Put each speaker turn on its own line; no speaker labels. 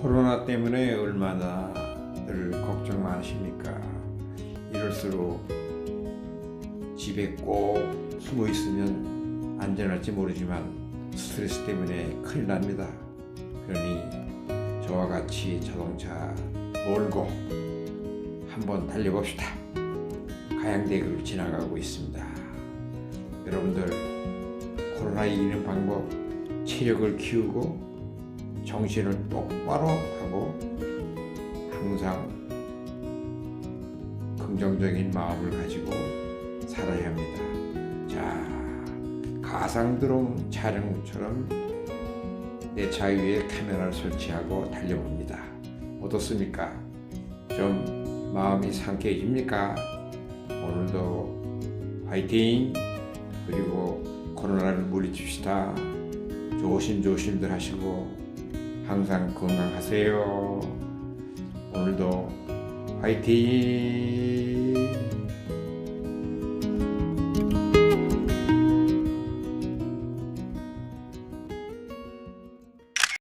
코로나 때문에 얼마나 늘 걱정 많으십니까? 이럴수록 집에 꼭 숨어 있으면 안전할지 모르지만 스트레스 때문에 큰일 납니다. 그러니 저와 같이 자동차 몰고 한번 달려봅시다. 가양대교를 지나가고 있습니다. 여러분들 코로나 이기는 방법 체력을 키우고 정신을 똑바로 하고 항상 긍정적인 마음을 가지고 살아야 합니다. 자, 가상 드론 촬영처럼 내 차 위에 카메라를 설치하고 달려봅니다. 어떻습니까? 좀 마음이 상쾌해집니까? 오늘도 화이팅! 그리고 코로나를 물리칩시다. 조심조심들 하시고 항상 건강하세요. 오늘도 화이팅!